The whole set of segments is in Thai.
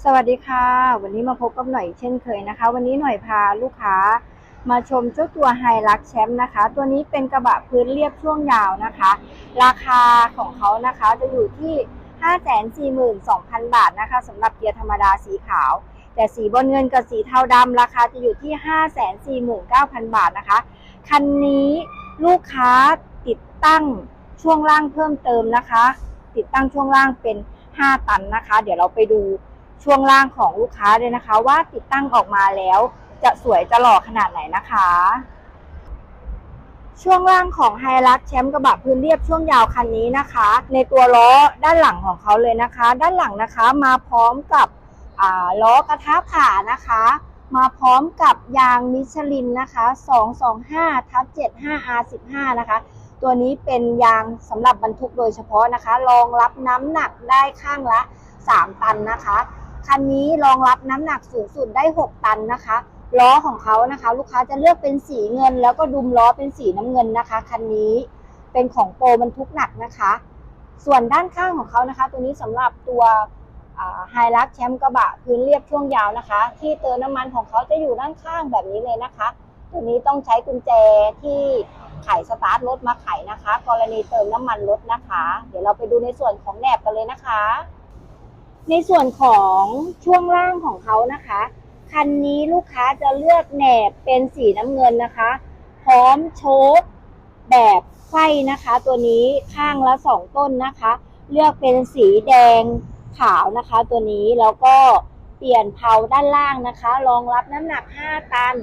สวัสดีค่ะ วันนี้มาพบกับหน่อยเช่นเคยนะคะ วันนี้หน่อยพาลูกค้ามาชมเจ้าตัวไฮรักแชมป์นะคะ ตัวนี้เป็นกระบะพื้นเรียบช่วงยาวนะคะ ราคาของเขานะคะจะอยู่ที่ 542,000 บาทนะคะสำหรับเกียร์ธรรมดาสีขาว แต่สีบนเงินกับสีเทาดำราคาจะอยู่ที่ 549,000 บาทนะคะ คันนี้ลูกค้าติดตั้งช่วงล่างเพิ่มเติมนะคะ ติดตั้งช่วงล่างเป็น 5 ตันนะคะ เดี๋ยวเราไปดู ช่วงล่างของลูกค้าเลยนะคะ ว่าติดตั้งออกมาแล้ว จะสวยจะหล่อขนาดไหนนะคะ ช่วงล่างของไฮรักแชมป์กระบะพื้นเรียบช่วงยาวคันนี้นะคะ ในตัวล้อด้านหลังของเขาเลยนะคะ ด้านหลังนะคะมาพร้อมกับล้อกระทะผ่านะคะ มาพร้อมกับยางมิชลินนะคะ225ทับ 75R15 นะคะตัวนี้เป็นยางสำหรับบรรทุกโดยเฉพาะนะคะ รองรับน้ำหนักได้ข้างละ 3 ตันนะคะ คันนี้รองรับน้ำหนักสูงสุดได้ 6 ตันนะคะ ล้อของเขานะคะ ลูกค้าจะเลือกเป็นสีเงิน แล้วก็ดุมล้อเป็นสีน้ำเงินนะคะคันนี้เป็นของโปรบรรทุกหนักนะคะ ส่วนด้านข้างของเขานะคะ ตัวนี้สำหรับตัวไฮรักแชมป์กระบะพื้นเรียบช่วงยาวนะคะ ที่เติมน้ำมันของเขาจะอยู่ด้านข้างแบบนี้เลยนะคะ ตัวนี้ต้องใช้กุญแจที่ไขสตาร์ทรถมาไขนะคะ กรณีเติมน้ำมันรถนะคะ เดี๋ยวเราไปดูในส่วนของแหนบกันเลยนะคะ ในส่วนของช่วงล่างของเขานะคะ คันนี้ลูกค้าจะเลือกแหนบเป็นสีน้ำเงินนะคะ พร้อมโชคแบบไฟนะคะ ตัวนี้ข้างละสองต้นนะคะ เลือกเป็นสีแดงขาวนะคะ ตัวนี้แล้วก็เปลี่ยนเผาด้านล่างนะคะ รองรับน้ำหนัก 5 ตัน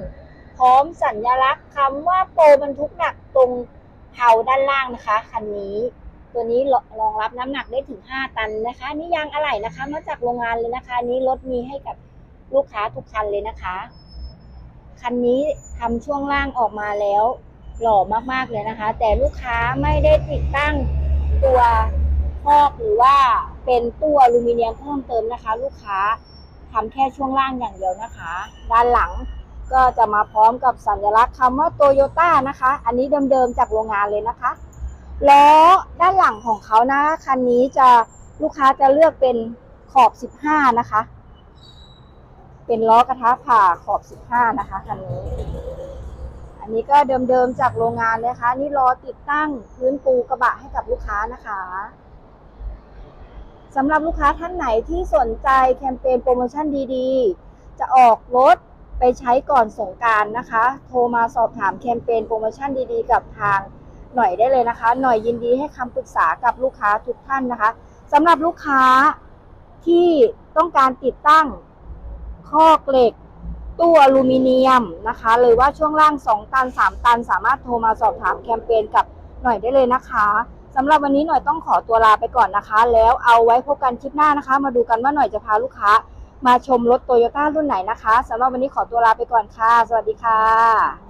พร้อมสัญลักษณ์คำว่าโปรบรรทุกหนักตรงเผาด้านล่างนะคะคันนี้ ตัวนี้รองรับน้ำหนักได้ถึง 5 ตันนะคะ นี่ยางอะไหล่นะคะ มาจากโรงงานเลยนะคะนี้รถมีให้กับลูกค้าทุกคันเลยนะคะ คันนี้ทำช่วงล่างออกมาแล้ว หล่อมากๆเลยนะคะ แต่ลูกค้าไม่ได้ติดตั้งตัวคอกหรือว่าเป็นตู้อลูมิเนียมเพิ่มเติมนะคะ ลูกค้าทำแค่ช่วงล่างอย่างเดียวนะคะ ด้านหลังก็จะมาพร้อมกับสัญลักษณ์คำว่าโตโยต้านะคะ อันนี้เดิมๆจากโรงงานเลยนะคะ ล้อด้านหลังของเขานะคันนี้จะลูกค้าจะเลือกเป็นขอบ 15 นะคะ เป็นล้อกระทะผ่าขอบ 15 นะคะคันนี้ อันนี้ก็เดิมๆจากโรงงานนะคะ นี่รอติดตั้งพื้นปูกระบะให้กับลูกค้านะคะสำหรับลูกค้าท่านไหนที่สนใจแคมเปญโปรโมชั่นดีๆ จะออกรถไปใช้ก่อนสงการนะคะ โทรมาสอบถามแคมเปญโปรโมชั่นดีๆ กับทาง หน่อยได้เลยนะคะ หน่อยยินดีให้คำปรึกษากับลูกค้าทุกท่านนะคะสำหรับลูกค้าที่ต้องการติดตั้งคอกเหล็กตู้อลูมิเนียมนะคะหรือว่าช่วงล่าง 2 ตัน 3 ตัน สามารถโทรมาสอบถามแคมเปญกับหน่อยได้เลยนะคะสำหรับวันนี้หน่อยต้องขอตัวลาไปก่อนนะคะ แล้วเอาไว้พบกันคลิปหน้านะคะ มาดูกันว่าหน่อยจะพาลูกค้า มาชมรถโตโยต้ารุ่นไหนนะคะสำหรับวันนี้ขอตัวลาไปก่อนค่ะ สวัสดีค่ะ